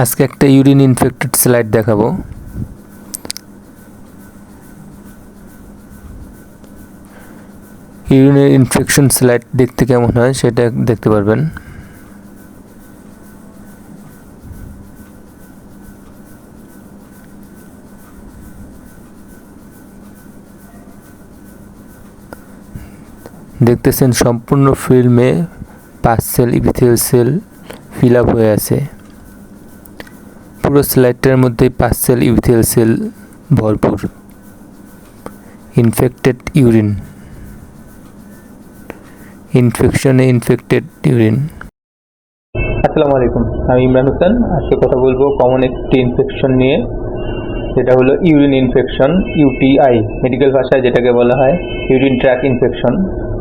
আজকে একটা urine infected slide দেখাবো। ইউরিনের ইনফেকশন স্লাইড দেখতে কেমন হয় সেটা দেখতে পারবেন। দেখতেছেন সম্পূর্ণ ফিল্মে পাঁচ cell epithelial cell fill up হয়ে আছে। পুরো স্লাইডটার মধ্যে পাঁচ সেল ইপিথিয়াল সেল ভরপুর। Infected urine. ইনফেকশনে infected urine. আসসালামু আলাইকুম, আমি ইমরান হোসেন। আজকে কথা বলব কমন একটি ইনফেকশন নিয়ে। যেটা হলো ইউরিন ইনফেকশন, ইউটিআই, মেডিকেল ভাষায় যেটাকে বলা হয় ইউরিন ট্র্যাক ইনফেকশন।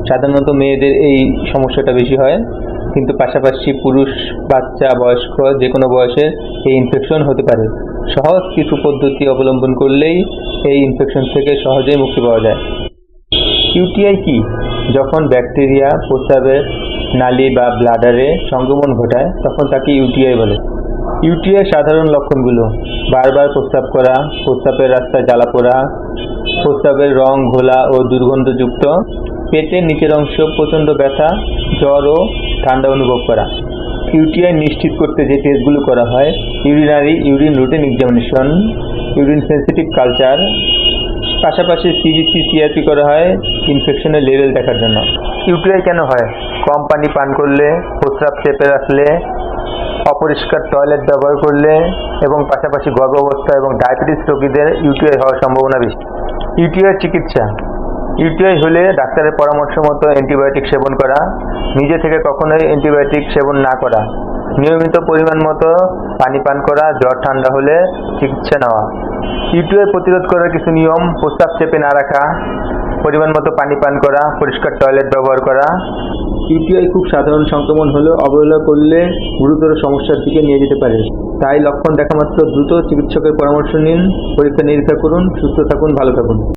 সাধারণত মেয়েদের এই সমস্যাটা বেশি হয়। কিন্তু পাশাপাশি পুরুষ, বাচ্চা, বয়স্ক যে কোনো বয়সে এই ইনফেকশন হতে পারে। সহজ কিছু পদ্ধতি অবলম্বন করলেই এই ইনফেকশন থেকে সহজেই মুক্তি পাওয়া যায়। ইউটিআই কি? যখন ব্যাকটেরিয়া প্রস্রাবের নালী বা ব্লাডারে সংক্রমণ ঘটায়, তখন তাকে ইউটিআই বলে। ইউটিআই সাধারণ লক্ষণগুলো, বারবার প্রস্রাব করা, প্রস্রাবের রাস্তায় জ্বালা পোড়া, প্রস্রাবের রং ঘোলা ও দুর্গন্ধযুক্ত পেটের নিচের অংশ প্রচণ্ড ব্যথা, জ্বর ও ঠান্ডা অনুভব করা। ইউটিআই নিশ্চিত করতে যে টেস্টগুলো করা হয় urinary urine routine examination urine sensitive culture পাশাপাশি সিবিসি সিআরপি করা হয় ইনফেকশনের লেভেল দেখার জন্য। ইউটিআই কেন হয়? কম পানি পান করলে, প্রস্রাব চেপে রাখলে, অপরিষ্কার টয়লেট ব্যবহার করলে, এবং পাশাপাশি গর্ভাবস্থা এবং ডায়াবেটিস রোগীদের ইউটিআই হওয়ার সম্ভাবনা বেশি। ইউটিআই চিকিৎসা। ইউটিআই হলে ডাক্তারের পরামর্শ মতো অ্যান্টিবায়োটিক সেবন করা, নিজে থেকে কখনোই অ্যান্টিবায়োটিক সেবন না করা, নিয়মিত পরিমাণ মতো পানি পান করা, জ্বর ঠান্ডা হলে চিকিৎসা নেওয়া। ইউটিআই প্রতিরোধ করার কিছু নিয়ম, প্রস্তাব চেপে না রাখা, পরিমাণ মতো পানি পান করা, পরিষ্কার টয়লেট ব্যবহার করা। ইউটিআই খুব সাধারণ সংক্রমণ হলেও অবহেলা করলে গুরুতর সমস্যার দিকে নিয়ে যেতে পারে। তাই লক্ষণ দেখা মাত্র। দ্রুত চিকিৎসকের পরামর্শ নিন, পরীক্ষা নিরীক্ষা করুন, সুস্থ থাকুন, ভালো থাকুন।